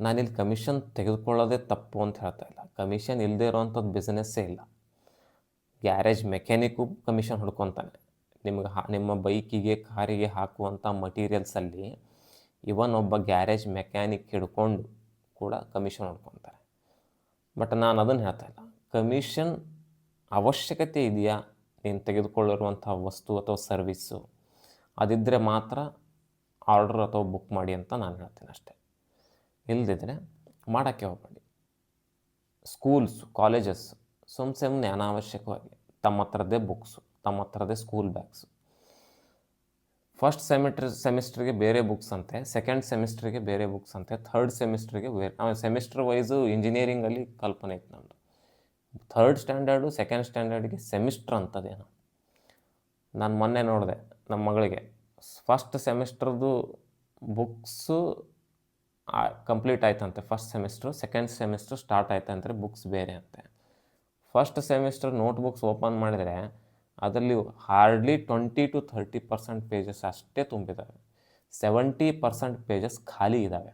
ನಾನಿಲ್ಲಿ ಕಮಿಷನ್ ತೆಗೆದುಕೊಳ್ಳೋದೇ ತಪ್ಪು ಅಂತ ಹೇಳ್ತಾ ಇಲ್ಲ. ಕಮಿಷನ್ ಇಲ್ಲದೆ ಇರೋವಂಥದ್ದು ಬಿಸ್ನೆಸ್ಸೇ ಇಲ್ಲ. ಗ್ಯಾರೇಜ್ ಮೆಕ್ಯಾನಿಕ್ಕು ಕಮಿಷನ್ ಹುಡ್ಕೊತಾನೆ. ನಿಮ್ಗೆ ಹಾ, ನಿಮ್ಮ ಬೈಕಿಗೆ, ಕಾರಿಗೆ ಹಾಕುವಂಥ ಮಟೀರಿಯಲ್ಸಲ್ಲಿ ಇವನ್ ಒಬ್ಬ ಗ್ಯಾರೇಜ್ ಮೆಕ್ಯಾನಿಕ್ ಹಿಡ್ಕೊಂಡು ಕೂಡ ಕಮಿಷನ್ ಹೊಡ್ಕೊತಾರೆ. ಬಟ್ ನಾನು ಅದನ್ನು ಹೇಳ್ತಾ ಇಲ್ಲ. ಕಮಿಷನ್ ಅವಶ್ಯಕತೆ ಇದೆಯಾ? ನೀನು ತೆಗೆದುಕೊಳ್ಳಿರುವಂಥ ವಸ್ತು ಅಥವಾ ಸರ್ವಿಸ್ಸು ಅದಿದ್ದರೆ ಮಾತ್ರ ಆರ್ಡ್ರ್ ಅಥವಾ ಬುಕ್ ಮಾಡಿ ಅಂತ ನಾನು ಹೇಳ್ತೀನಿ ಅಷ್ಟೇ. ಇಲ್ಲದಿದ್ದರೆ ಮಾಡೋಕ್ಕೆ ಹೋಗಬೇಡಿ. ಸ್ಕೂಲ್ಸು ಕಾಲೇಜಸ್ ಸುಮ್ಮ ಸುಮ್ಮನೆ ಅನಾವಶ್ಯಕವಾಗಿ ತಮ್ಮ ಹತ್ರದ್ದೇ ಬುಕ್ಸು ತಮ್ಮ ಹತ್ರದ್ದೇ ಸ್ಕೂಲ್ ಬ್ಯಾಗ್ಸು. ಫಸ್ಟ್ ಸೆಮಿಟ್ರ್ ಸೆಮಿಸ್ಟ್ರಿಗೆ ಬೇರೆ ಬುಕ್ಸ್ ಅಂತೆ ಸೆಕೆಂಡ್ ಸೆಮಿಸ್ಟ್ರಿಗೆ ಬೇರೆ ಬುಕ್ಸ್ ಅಂತೆ ಥರ್ಡ್ ಸೆಮಿಸ್ಟ್ರಿಗೆ ಬೇರೆ ಸೆಮಿಸ್ಟರ್ ವೈಸು ಇಂಜಿನಿಯರಿಂಗಲ್ಲಿ ಕಲ್ಪನೆ ಇತ್ತು ನಮ್ಮದು ಥರ್ಡ್ ಸ್ಟ್ಯಾಂಡರ್ಡು ಸೆಕೆಂಡ್ ಸ್ಟ್ಯಾಂಡರ್ಡ್ಗೆ ಸೆಮಿಸ್ಟ್ರ್ ಅಂತದೇನು ನಾನು ಮೊನ್ನೆ ನೋಡಿದೆ ನಮ್ಮ ಮಗಳಿಗೆ. ಫಸ್ಟ್ ಸೆಮಿಸ್ಟ್ರದ್ದು ಬುಕ್ಸು ಕಂಪ್ಲೀಟ್ ಆಯ್ತಂತೆ. First semester second semester start ಆಯ್ತಂದ್ರೆ ಬುಕ್ಸ್ ಬೇರೆ ಅಂತೆ. ಫಸ್ಟ್ ಸೆಮಿಸ್ಟರ್ ನೋಟ್ಬುಕ್ಸ್ ಓಪನ್ ಮಾಡಿದರೆ ಅದರಲ್ಲಿ hardly twenty to thirty percent pages ಅಷ್ಟೇ ತುಂಬಿದ್ದಾವೆ ಸೆವೆಂಟಿ ಪರ್ಸೆಂಟ್ ಪೇಜಸ್ ಖಾಲಿ ಇದ್ದಾವೆ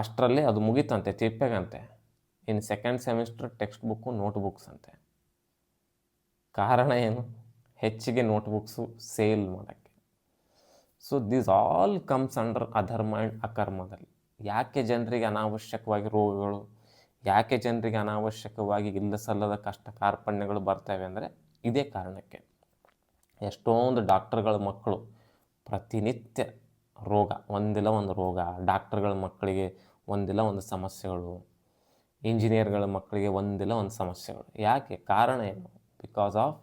ಅಷ್ಟರಲ್ಲಿ ಅದು ಮುಗೀತಂತೆ, ತಿಪ್ಪೆಗಂತೆ. ಇನ್ನು second semester text book note books ಅಂತೆ. ಕಾರಣ ಏನು? ಹೆಚ್ಚಿಗೆ ನೋಟ್ ಬುಕ್ಸು ಸೇಲ್ ಮಾಡೋಕ್ಕೆ. So these all comes under adharma and ಅಕರ್ಮದಲ್ಲಿ. ಯಾಕೆ ಜನರಿಗೆ ಅನಾವಶ್ಯಕವಾಗಿ ರೋಗಗಳು? ಯಾಕೆ ಜನರಿಗೆ ಅನಾವಶ್ಯಕವಾಗಿ ಇಲ್ಲ ಸಲ್ಲದ ಕಷ್ಟ ಕಾರ್ಪಣ್ಯಗಳು ಬರ್ತವೆ ಅಂದರೆ ಇದೇ ಕಾರಣಕ್ಕೆ ಎಷ್ಟೊಂದು ಡಾಕ್ಟರ್ಗಳ ಮಕ್ಕಳು ಪ್ರತಿನಿತ್ಯ ರೋಗ, ಒಂದಿಲ್ಲ ಒಂದು ರೋಗ, ಡಾಕ್ಟರ್ಗಳ ಮಕ್ಕಳಿಗೆ ಒಂದಿಲ್ಲ ಒಂದು ಸಮಸ್ಯೆಗಳು, ಇಂಜಿನಿಯರ್ಗಳ ಮಕ್ಕಳಿಗೆ ಒಂದಿಲ್ಲ ಒಂದು ಸಮಸ್ಯೆಗಳು. ಯಾಕೆ? ಕಾರಣ ಏನು? ಬಿಕಾಸ್ ಆಫ್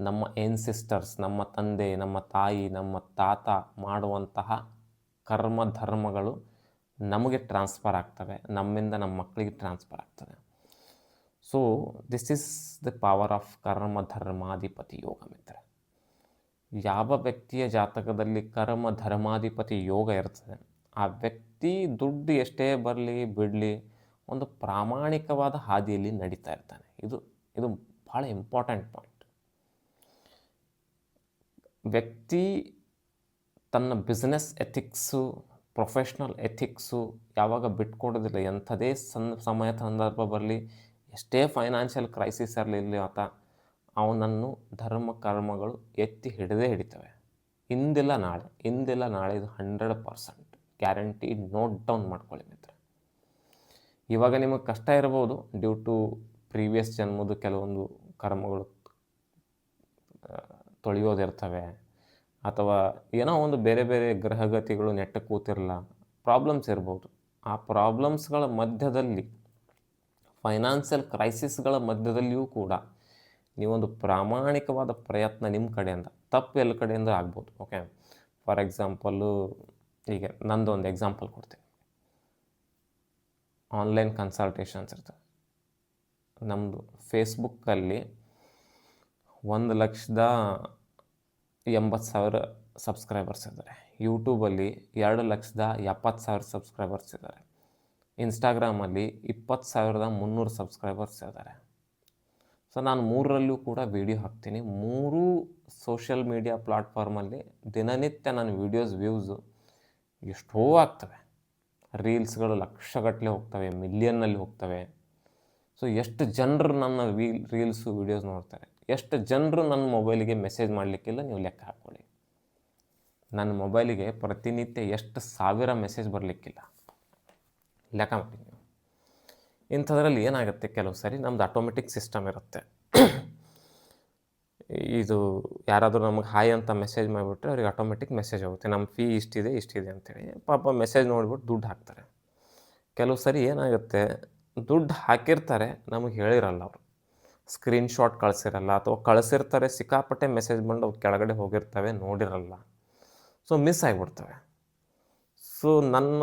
ನಮ್ಮ ಎನ್ಸಿಸ್ಟರ್ಸ್ ನಮ್ಮ ತಂದೆ, ನಮ್ಮ ತಾಯಿ, ನಮ್ಮ ತಾತ ಮಾಡುವಂತಹ ಕರ್ಮ ಧರ್ಮಗಳು ನಮಗೆ ಟ್ರಾನ್ಸ್ಫರ್ ಆಗ್ತವೆ. ನಮ್ಮಿಂದ ನಮ್ಮ ಮಕ್ಕಳಿಗೆ ಟ್ರಾನ್ಸ್ಫರ್ ಆಗ್ತದೆ so this is the power of karma ಧರ್ಮಾಧಿಪತಿ ಯೋಗ ಮಿತ್ರ ಯಾವ ವ್ಯಕ್ತಿಯ ಜಾತಕದಲ್ಲಿ ಕರ್ಮ ಧರ್ಮಾಧಿಪತಿ ಯೋಗ ಇರ್ತದೆ, ಆ ವ್ಯಕ್ತಿ ದುಡ್ಡು ಎಷ್ಟೇ ಬರಲಿ, ಬಿಡಲಿ, ಒಂದು ಪ್ರಾಮಾಣಿಕವಾದ ಹಾದಿಯಲ್ಲಿ ನಡೀತಾ ಇರ್ತಾನೆ. ಇದು ಇದು ಭಾಳ ಇಂಪಾರ್ಟೆಂಟ್ ಪಾಯಿಂಟ್ ವ್ಯಕ್ತಿ ತನ್ನ ಬಿಸ್ನೆಸ್ ಎಥಿಕ್ಸು ಪ್ರೊಫೆಷ್ನಲ್ ಎಥಿಕ್ಸು ಯಾವಾಗ ಬಿಟ್ಕೊಡೋದಿಲ್ಲ, ಎಂಥದೇ ಸನ್ ಸಮಯ, ಸಂದರ್ಭ ಬರಲಿ ಎಷ್ಟೇ ಫೈನಾನ್ಷಿಯಲ್ ಕ್ರೈಸಿಸ್ ಇರಲಿ ಆತ, ಅವನನ್ನು ಧರ್ಮ ಕರ್ಮಗಳು ಎತ್ತಿ ಹಿಡಿದೇ ಹಿಡಿತವೆ. ಇಂದಿಲ್ಲ ನಾಳೆ ಇಂದಿಲ್ಲ ನಾಳೆ ಇದು hundred percent guarantee note down ಮಾಡ್ಕೊಳ್ಳಿ ಮಿತ್ರ ಇವಾಗ ನಿಮಗೆ ಕಷ್ಟ ಇರ್ಬೋದು ಡ್ಯೂ ಟು ಪ್ರೀವಿಯಸ್ ಜನ್ಮದ ಕೆಲವೊಂದು ಕರ್ಮಗಳು ತೊಳೆಯೋದಿರ್ತವೆ. ಅಥವಾ ಏನೋ ಒಂದು ಬೇರೆ ಬೇರೆ ಗ್ರಹಗತಿಗಳು ನೆಟ್ಟ ಕೂತಿರಲ್ಲ ಪ್ರಾಬ್ಲಮ್ಸ್ ಇರ್ಬೋದು. ಆ ಪ್ರಾಬ್ಲಮ್ಸ್ಗಳ ಮಧ್ಯದಲ್ಲಿ ಫೈನಾನ್ಷಿಯಲ್ ಕ್ರೈಸಿಸ್ಗಳ ಮಧ್ಯದಲ್ಲಿಯೂ ಕೂಡ ನೀವೊಂದು ಪ್ರಾಮಾಣಿಕವಾದ ಪ್ರಯತ್ನ ನಿಮ್ಮ ಕಡೆಯಿಂದ, ತಪ್ಪು ಎಲ್ಲ ಕಡೆಯಿಂದ ಆಗ್ಬೋದು ಓಕೆ ಫಾರ್ ಎಕ್ಸಾಂಪಲ್ಲು ಈಗ ನಂದು ಒಂದು ಎಕ್ಸಾಂಪಲ್ ಕೊಡ್ತೀನಿ ಆನ್ಲೈನ್ ಕನ್ಸಲ್ಟೇಷನ್ಸ್ ಇರ್ತವೆ ನಮ್ಮದು ಫೇಸ್ಬುಕ್ಕಲ್ಲಿ ಒಂದು ಲಕ್ಷದ ಎಂಬತ್ತು ಸಾವಿರ ಸಬ್ಸ್ಕ್ರೈಬರ್ಸ್ ಇದ್ದಾರೆ. ಯೂಟ್ಯೂಬಲ್ಲಿ ಎರಡು ಲಕ್ಷದ ಎಪ್ಪತ್ತು ಸಾವಿರ ಸಬ್ಸ್ಕ್ರೈಬರ್ಸ್ ಇದ್ದಾರೆ. ಇನ್ಸ್ಟಾಗ್ರಾಮಲ್ಲಿ ಇಪ್ಪತ್ತು ಸಾವಿರದ ಮುನ್ನೂರು ಸಬ್ಸ್ಕ್ರೈಬರ್ಸ್ ಇದ್ದಾರೆ. ಸೊ ನಾನು ಮೂರರಲ್ಲೂ ಕೂಡ ವೀಡಿಯೋ ಹಾಕ್ತೀನಿ. ಮೂರೂ ಸೋಷಿಯಲ್ ಮೀಡಿಯಾ ಪ್ಲಾಟ್ಫಾರ್ಮಲ್ಲಿ ದಿನನಿತ್ಯ ನನ್ನ ವೀಡಿಯೋಸ್, ವ್ಯೂಸು ಎಷ್ಟೋ ಆಗ್ತವೆ. ರೀಲ್ಸ್ಗಳು ಲಕ್ಷಗಟ್ಟಲೆ ಹೋಗ್ತವೆ, ಮಿಲಿಯನ್ನಲ್ಲಿ ಹೋಗ್ತವೆ. ಸೊ ಎಷ್ಟು ಜನರು ನನ್ನ ವೀಲ್, ರೀಲ್ಸು, ವೀಡಿಯೋಸ್ ನೋಡ್ತಾರೆ. ಎಷ್ಟು ಜನರು ನನ್ನ ಮೊಬೈಲಿಗೆ ಮೆಸೇಜ್ ಮಾಡಲಿಕ್ಕಿಲ್ಲ, ನೀವು ಲೆಕ್ಕ ಹಾಕ್ಕೊಳ್ಳಿ. ನನ್ನ ಮೊಬೈಲಿಗೆ ಪ್ರತಿನಿತ್ಯ ಎಷ್ಟು ಸಾವಿರ ಮೆಸೇಜ್ ಬರಲಿಕ್ಕಿಲ್ಲ. ಲೆಕ್ಕ ಮಾಡಿ ನೀವು. ಇಂಥದ್ರಲ್ಲಿ ಏನಾಗುತ್ತೆ? ಕೆಲವು ಸಾರಿ ನಮ್ದು ಆಟೋಮೆಟಿಕ್ ಸಿಸ್ಟಮ್ ಇರುತ್ತೆ. ಇದು ಯಾರಾದರೂ ನಮಗೆ ಹಾಯ್ ಅಂತ ಮೆಸೇಜ್ ಮಾಡಿಬಿಟ್ರೆ ಅವ್ರಿಗೆ ಆಟೋಮೆಟಿಕ್ ಮೆಸೇಜ್ ಹೋಗುತ್ತೆ. ನಮ್ಮ ಫೀ ಇಷ್ಟಿದೆ ಇಷ್ಟಿದೆ ಅಂತೇಳಿ. ಪಾಪ ಮೆಸೇಜ್ ನೋಡಿಬಿಟ್ಟು ದುಡ್ಡು ಹಾಕ್ತಾರೆ. ಕೆಲವು ಸರಿ ಏನಾಗುತ್ತೆ? ದುಡ್ಡು ಹಾಕಿರ್ತಾರೆ, ನಮಗೆ ಹೇಳಿರಲ್ಲ ಅವರು. ಸ್ಕ್ರೀನ್ಶಾಟ್ ಕಳಿಸಿರಲ್ಲ ಅಥವಾ ಕಳಿಸಿರ್ತಾರೆ, ಸಿಕ್ಕಾಪಟ್ಟೆ ಮೆಸೇಜ್ ಬಂದು ಅವ್ರು ಕೆಳಗಡೆ ಹೋಗಿರ್ತವೆ, ನೋಡಿರಲ್ಲ. ಸೊ ಮಿಸ್ ಆಗಿಬಿಡ್ತವೆ. ಸೊ ನನ್ನ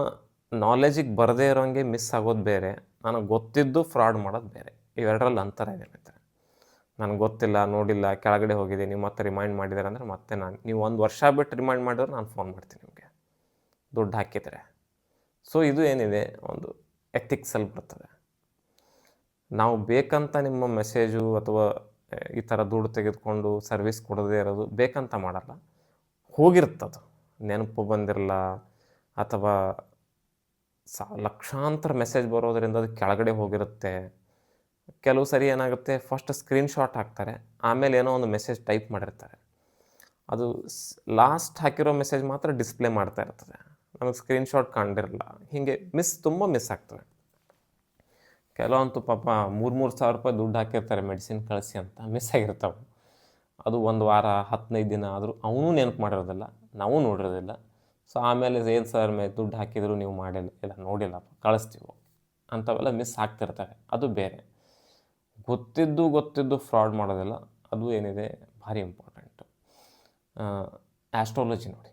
ನಾಲೆಜಿಗೆ ಬರದೇ ಇರೋಂಗೆ ಮಿಸ್ ಆಗೋದು ಬೇರೆ. ನನಗೆ ಗೊತ್ತಿದ್ದು ಫ್ರಾಡ್ ಮಾಡೋದು ಬೇರೆ. ಇವೆರಡರಲ್ಲಿ ಅಂತರ ಮಿತ್ರ. ನನಗೆ ಗೊತ್ತಿಲ್ಲ, ನೋಡಿಲ್ಲ, ಕೆಳಗಡೆ ಹೋಗಿದೆ ನೀವು ಮತ್ತೆ ರಿಮೈಂಡ್ ಮಾಡಿದ್ದಾರೆ ಅಂದರೆ ಮತ್ತೆ ನಾನು ನೀವು ಒಂದು ವರ್ಷ ಬಿಟ್ಟು ರಿಮೈಂಡ್ ಮಾಡಿದ್ರೆ ನಾನು ಫೋನ್ ಮಾಡ್ತೀನಿ ನಿಮಗೆ. ದುಡ್ಡು ಹಾಕಿದರೆ. ಸೊ ಇದು ಏನಿದೆ? ಒಂದು ಎಥಿಕ್ಸಲ್ಲಿ ಬರ್ತದೆ. ನಾವು ಬೇಕಂತ ನಿಮ್ಮ ಮೆಸೇಜು ಅಥವಾ ಈ ಥರ ದುಡ್ಡು ತೆಗೆದುಕೊಂಡು ಸರ್ವಿಸ್ ಕೊಡದೇ ಇರೋದು ಬೇಕಂತ ಮಾಡಲ್ಲ. ಹೋಗಿರ್ತದು. ನೆನಪು ಬಂದಿರಲ್ಲ. ಅಥವಾ ಸಾ ಲಕ್ಷಾಂತರ ಮೆಸೇಜ್ ಬರೋದರಿಂದ ಅದು ಕೆಳಗಡೆ ಹೋಗಿರುತ್ತೆ. ಕೆಲವು ಸರಿ ಏನಾಗುತ್ತೆ ಫಸ್ಟ್ ಸ್ಕ್ರೀನ್ಶಾಟ್ ಹಾಕ್ತಾರೆ, ಆಮೇಲೆ ಏನೋ ಒಂದು ಮೆಸೇಜ್ ಟೈಪ್ ಮಾಡಿರ್ತಾರೆ. ಅದು ಲಾಸ್ಟ್ ಹಾಕಿರೋ ಮೆಸೇಜ್ ಮಾತ್ರ ಡಿಸ್ಪ್ಲೇ ಮಾಡ್ತಾ ಇರ್ತದೆ. ನಮಗೆ ಸ್ಕ್ರೀನ್ಶಾಟ್ ಕಂಡಿರಲ್ಲ ಹೀಗೆ ಮಿಸ್ ತುಂಬ ಮಿಸ್ ಆಗ್ತದೆ. ಕೆಲವಂತೂ ಪಾಪ ಮೂರು ಮೂರು ಸಾವಿರ ರೂಪಾಯಿ ದುಡ್ಡು ಹಾಕಿರ್ತಾರೆ ಮೆಡಿಸಿನ್ ಕಳಿಸಿ ಅಂತ ಮಿಸ್ ಆಗಿರ್ತಾವೆ. ಅದು ಒಂದು ವಾರ, ಹದಿನೈದು ದಿನ ಆದರೂ ಅವನು ನೆನಪು ಮಾಡಿರೋದಿಲ್ಲ, ನಾವು ನೋಡಿರೋದಿಲ್ಲ. ಸೊ ಆಮೇಲೆ ಏನು ಸರ್ ಮೇ ದುಡ್ಡು ಹಾಕಿದ್ರು ನೀವು ಮಾಡಿಲ್ಲ, ಇಲ್ಲ ನೋಡಿಲ್ಲಪ್ಪ, ಕಳಿಸ್ತೀವಿ ಅಂಥವೆಲ್ಲ ಮಿಸ್ ಆಗ್ತಿರ್ತಾರೆ ಅದು ಬೇರೆ. ಗೊತ್ತಿದ್ದು ಗೊತ್ತಿದ್ದು ಫ್ರಾಡ್ ಮಾಡೋದಿಲ್ಲ. ಅದು ಏನಿದೆ? ಭಾರಿ ಇಂಪಾರ್ಟೆಂಟ್ ಆ್ಯಸ್ಟ್ರಾಲಜಿ ನೋಡಿ.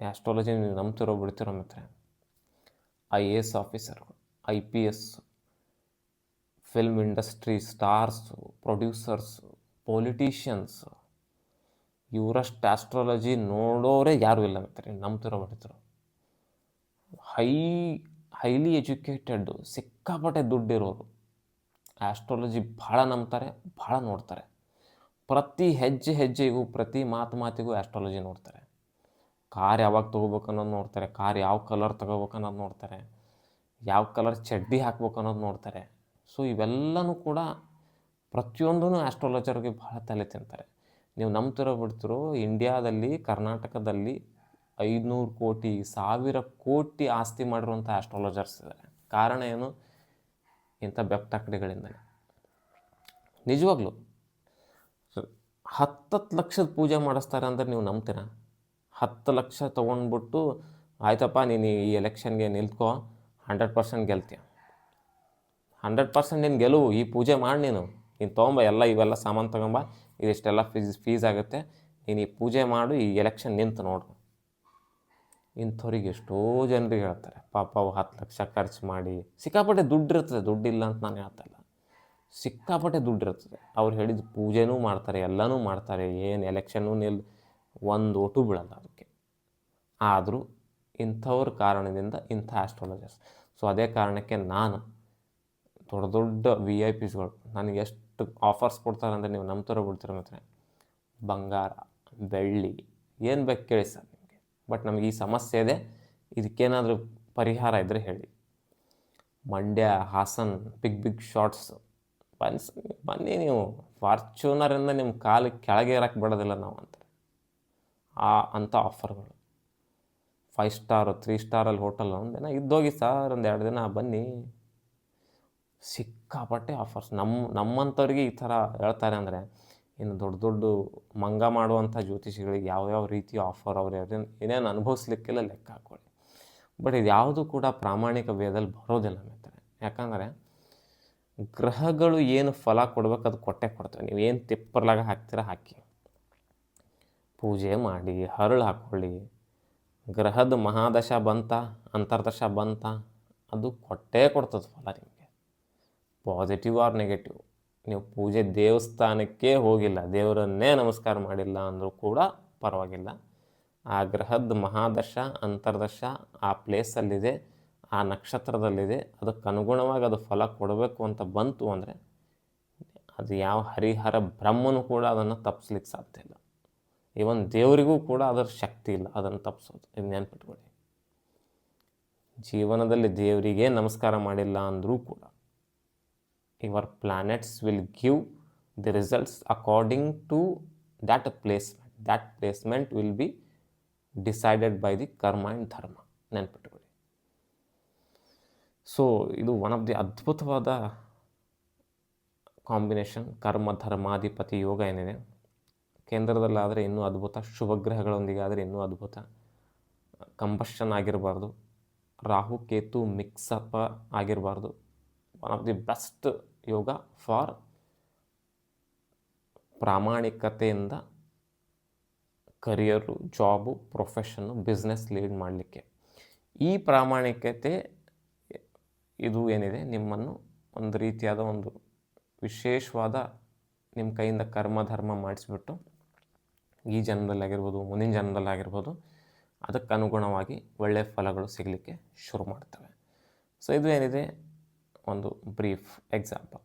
ಆ್ಯಸ್ಟ್ರಾಲಜಿ ನೀವು ನಂಬ್ತಿರೋ, ಬಿಡ್ತಿರೋ ಮಿತ್ರ. I A S officer I P S film industry stars producers politicians ಇವರಷ್ಟು astrology ನೋಡೋರೇ ಯಾರೂ ಇಲ್ಲ ಮಿತ್ರ ನಂಬ್ತಿರೋ ಬಿಡ್ತಿರೋ ಹೈ ಹೈಲಿ ಎಜುಕೇಟೆಡ್ ಸಿಕ್ಕಾಪಟ್ಟೆ ದುಡ್ಡಿರೋರು. ಆಸ್ಟ್ರಾಲಜಿ ಭಾಳ ನಂಬ್ತಾರೆ, ಭಾಳ ನೋಡ್ತಾರೆ. ಪ್ರತಿ ಹೆಜ್ಜೆ ಹೆಜ್ಜೆಗೂ, ಪ್ರತಿ ಮಾತು ಮಾತಿಗೂ ಆಸ್ಟ್ರಾಲಜಿ ನೋಡ್ತಾರೆ. ಕಾರ್ ಯಾವಾಗ ತೊಗೋಬೇಕು ಅನ್ನೋದು ನೋಡ್ತಾರೆ, ಕಾರ್ ಯಾವ ಕಲರ್ ತೊಗೋಬೇಕು ಅನ್ನೋದು ನೋಡ್ತಾರೆ, ಯಾವ ಕಲರ್ ಚಡ್ಡಿ ಹಾಕ್ಬೇಕು ಅನ್ನೋದು ನೋಡ್ತಾರೆ. ಸೊ ಇವೆಲ್ಲನೂ ಕೂಡ ಪ್ರತಿಯೊಂದೂ ಆಸ್ಟ್ರಾಲಜರ್ಗೆ ಭಾಳ ತಲೆ ತಿಂತಾರೆ. ನೀವು ನಂಬ್ತಿರೋ ಬಿಡ್ತಿರೋ ಇಂಡಿಯಾದಲ್ಲಿ, ಕರ್ನಾಟಕದಲ್ಲಿ ಐದುನೂರು ಕೋಟಿ, ಸಾವಿರ ಕೋಟಿ ಆಸ್ತಿ ಮಾಡಿರುವಂಥ ಆಸ್ಟ್ರಾಲಜರ್ಸ್ ಇದ್ದಾರೆ. ಕಾರಣ ಏನು? ಇಂಥ ಬೆಪ್ತಕಡೆಗಳಿಂದ ನಿಜವಾಗ್ಲೂ ಹತ್ತತ್ತು ಲಕ್ಷದ ಪೂಜೆ ಮಾಡಿಸ್ತಾರೆ ಅಂದ್ರೆ ನೀವು ನಂಬ್ತೀರಾ? ಹತ್ತು ಲಕ್ಷ ತೊಗೊಂಡ್ಬಿಟ್ಟು, ಆಯ್ತಪ್ಪ, ನೀನು ಈ ಎಲೆಕ್ಷನ್ಗೆ ನಿಲ್ತ್ಕೋ ಹಂಡ್ರೆಡ್ ಪರ್ಸೆಂಟ್ ಗೆಲ್ತೀಯ? ಹಂಡ್ರೆಡ್ ಪರ್ಸೆಂಟ್ ನೀನು ಗೆಲುವು, ಈ ಪೂಜೆ ಮಾಡಿ ನೀನು. ನೀನು ತೊಗೊಂಬ, ಎಲ್ಲ ಇವೆಲ್ಲ ಸಾಮಾನು ತೊಗೊಂಬ. ಇದಿಷ್ಟೆಲ್ಲ ಫೀಸ್ ಫೀಸ್ ಆಗುತ್ತೆ? ನೀನು ಈ ಪೂಜೆ ಮಾಡು, ಈ ಎಲೆಕ್ಷನ್ ನಿಂತು ನೋಡು. ಇಂಥವ್ರಿಗೆ ಎಷ್ಟೋ ಜನರಿಗೆ ಹೇಳ್ತಾರೆ, ಪಾಪ ಅವು ಹತ್ತು ಲಕ್ಷ ಖರ್ಚು ಮಾಡಿ, ಸಿಕ್ಕಾಪಟ್ಟೆ ದುಡ್ಡು ಇರ್ತದೆ, ದುಡ್ಡಿಲ್ಲ ಅಂತ ನಾನು ಹೇಳ್ತಾ ಇಲ್ಲ. ಸಿಕ್ಕಾಪಟ್ಟೆ ದುಡ್ಡು ಇರ್ತದೆ. ಅವ್ರು ಹೇಳಿದ ಪೂಜೆನೂ ಮಾಡ್ತಾರೆ, ಎಲ್ಲನೂ ಮಾಡ್ತಾರೆ, ಏನು ಎಲೆಕ್ಷನ್ನು ನಿಲ್, ಒಂದು ಓಟು ಬೀಳಲ್ಲ ಅದಕ್ಕೆ. ಆದರೂ ಇಂಥವ್ರ ಕಾರಣದಿಂದ ಇಂಥ ಆಸ್ಟ್ರಾಲಜರ್ಸ್ ಸೊ ಅದೇ ಕಾರಣಕ್ಕೆ ನಾನು ದೊಡ್ಡ ದೊಡ್ಡ ವಿ ಐ ಪಿಸ್ಗಳು ನನಗೆ ಎಷ್ಟು ಆಫರ್ಸ್ ಕೊಡ್ತಾರೆ ಅಂದರೆ ನೀವು ನಂಬ್ತಾರೋ ಬಿಡ್ತೀರ ಮಾತ್ರ. ಬಂಗಾರ, ಬೆಳ್ಳಿ, ಏನು ಬೇಕು ಕೇಳಿ ಸರ್ ನಿಮಗೆ. ಬಟ್ ನಮಗೆ ಈ ಸಮಸ್ಯೆ ಇದೆ. ಇದಕ್ಕೇನಾದರೂ ಪರಿಹಾರ ಇದ್ದರೆ ಹೇಳಿ. Mandya, Hassan big big shorts buns, ಬನ್ನಿ ನೀವು. ಫಾರ್ಚೂನರಿಂದ ನಿಮ್ಮ ಕಾಲು ಕೆಳಗೆ ಇರಕ್ಕೆ ಬಿಡೋದಿಲ್ಲ ನಾವು ಅಂತಾರೆ ಆ ಅಂಥ ಆಫರ್ಗಳು ಫೈವ್ ಸ್ಟಾರು ತ್ರೀ ಸ್ಟಾರಲ್ಲಿ ಹೋಟೆಲ್ ಒಂದು ದಿನ ಇದ್ದೋಗಿ ಸರ್ ಒಂದು ಎರಡು ದಿನ ಬನ್ನಿ. ಸಿಕ್ಕಾಪಟ್ಟೆ ಆಫರ್ಸ್ ನಮ್ಮ ನಮ್ಮಂಥವ್ರಿಗೆ ಈ ಥರ ಹೇಳ್ತಾರೆ ಅಂದರೆ, ಇನ್ನು ದೊಡ್ಡ ದೊಡ್ಡ ಮಂಗ ಮಾಡುವಂಥ ಜ್ಯೋತಿಷಿಗಳಿಗೆ ಯಾವ್ಯಾವ ರೀತಿಯ ಆಫರ್ ಅವ್ರು ಏನೇನು ಏನೇನು ಅನುಭವಿಸ್ಲಿಕ್ಕೆಲ್ಲ ಲೆಕ್ಕ ಹಾಕ್ಕೊಳ್ಳಿ ಬಟ್ ಇದು ಯಾವುದು ಕೂಡ ಪ್ರಾಮಾಣಿಕ ವೇದಲ್ಲಿ ಬರೋದಿಲ್ಲ ಮಿತ್ರ ಯಾಕಂದರೆ, ಗ್ರಹಗಳು ಏನು ಫಲ ಕೊಡ್ಬೇಕು ಅದು ಕೊಟ್ಟೆ ಕೊಡ್ತೇವೆ. ನೀವು ಏನು ತಿಪ್ಪರ್ಲಾಗ ಹಾಕ್ತೀರ ಹಾಕಿ. ಪೂಜೆ ಮಾಡಿ, ಹರಳು ಹಾಕ್ಕೊಳ್ಳಿ ಗ್ರಹದ ಮಹಾದಶ ಬಂತ, ಅಂತರ್ದಶ ಬಂತ, ಅದು ಕೊಟ್ಟೇ ಕೊಡ್ತದೆ ಫಲ ನಿಮಗೆ. ಪಾಸಿಟಿವ್ ಆರ್ ನೆಗೆಟಿವ್ ನೀವು ಪೂಜೆ ದೇವಸ್ಥಾನಕ್ಕೆ ಹೋಗಿಲ್ಲ, ದೇವರನ್ನೇ ನಮಸ್ಕಾರ ಮಾಡಿಲ್ಲ ಅಂದರೂ ಕೂಡ ಪರವಾಗಿಲ್ಲ. ಆ ಗ್ರಹದ ಮಹಾದಶ, ಅಂತರ್ದಶ ಆ ಪ್ಲೇಸಲ್ಲಿದೆ ಆ ನಕ್ಷತ್ರದಲ್ಲಿದೆ, ಅದಕ್ಕೆ ಅನುಗುಣವಾಗಿ ಅದು ಫಲ ಕೊಡಬೇಕು ಅಂತ ಬಂತು ಅಂದರೆ ಅದು ಯಾವ ಹರಿಹರ ಬ್ರಹ್ಮನು ಕೂಡ ಅದನ್ನು ತಪ್ಪಿಸ್ಲಿಕ್ಕೆ ಸಾಧ್ಯ ಇಲ್ಲ. ಈವನ್ ದೇವರಿಗೂ ಕೂಡ ಅದರ ಶಕ್ತಿ ಇಲ್ಲ ಅದನ್ನು ತಪ್ಪಿಸೋದು ಇದು ನೆನ್ಪಿಟ್ಕೊಳ್ಳಿ. ಜೀವನದಲ್ಲಿ ದೇವರಿಗೆ ನಮಸ್ಕಾರ ಮಾಡಿಲ್ಲ ಅಂದರೂ ಕೂಡ your planets will give the results according to that placement that placement will be decided by the karma and dharma ನೆನ್ಪಿಟ್ಕೊಳ್ಳಿ. ಸೊ ಇದು ಒನ್ ಆಫ್ ದಿ ಅದ್ಭುತವಾದ ಕಾಂಬಿನೇಷನ್ ಕರ್ಮ ಧರ್ಮಾಧಿಪತಿ ಯೋಗ ಏನಿದೆ. ಕೇಂದ್ರದಲ್ಲಾದರೆ ಇನ್ನೂ ಅದ್ಭುತ ಶುಭಗ್ರಹಗಳೊಂದಿಗೆ ಆದರೆ ಇನ್ನೂ ಅದ್ಭುತ. ಕಂಬಷನ್ ಆಗಿರಬಾರ್ದು. Rahu, Ketu mix up ಆಗಿರಬಾರ್ದು. One of the best yoga for ಪ್ರಾಮಾಣಿಕತೆಯಿಂದ career, job, profession, business lead ಮಾಡಲಿಕ್ಕೆ. ಈ ಪ್ರಾಮಾಣಿಕತೆ ಇದು ಏನಿದೆ? ನಿಮ್ಮನ್ನು ಒಂದು ರೀತಿಯಾದ ಒಂದು ವಿಶೇಷವಾದ ನಿಮ್ಮ ಕೈಯಿಂದ ಕರ್ಮ, ಧರ್ಮ ಮಾಡಿಸ್ಬಿಟ್ಟು ಈ ಜನ್ಮದಲ್ಲಾಗಿರ್ಬೋದು ಮುಂದಿನ ಜನ್ಮದಲ್ಲಾಗಿರ್ಬೋದು ಅದಕ್ಕೆ ಅನುಗುಣವಾಗಿ ಒಳ್ಳೆಯ ಫಲಗಳು ಸಿಗಲಿಕ್ಕೆ ಶುರು ಮಾಡ್ತವೆ. ಸೊ ಇದು ಏನಿದೆ? ಒಂದು ಬ್ರೀಫ್ ಎಕ್ಸಾಂಪಲ್